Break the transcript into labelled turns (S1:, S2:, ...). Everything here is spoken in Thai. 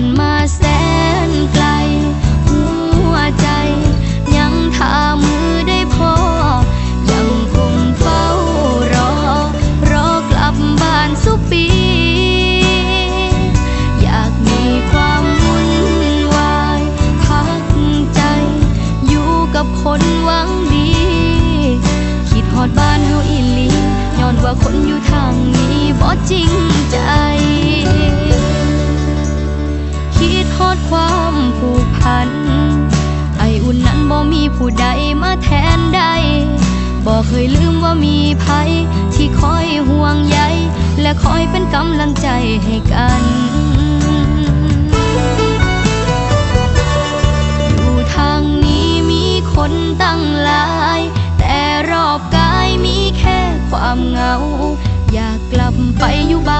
S1: านมาแสนไกล หัวใจ ยังท่ามือได้พอ ยังคงเฝ้ารอ รอกลับบ้านสุปี อยากมีความวุ่นวาย พักใจ อยู่กับคนหวังดี คิดหอดบ้านเฮาอีลีย้อนว่าคนอยู่ทางนี้บ่จริงใจ ดความผูกพัน ไออุ่นนั้นบ่มีผู้ใดมาแทนได้บ่เคยลืมว่ามีภัยที่คอยห่วงใยและคอยเป็นกำลังใจให้กันอยู่ทางนี้มีคนตั้งหลาย แต่รอบกายมีแค่ความเหงา อยากกลับไปอยู่บ้าน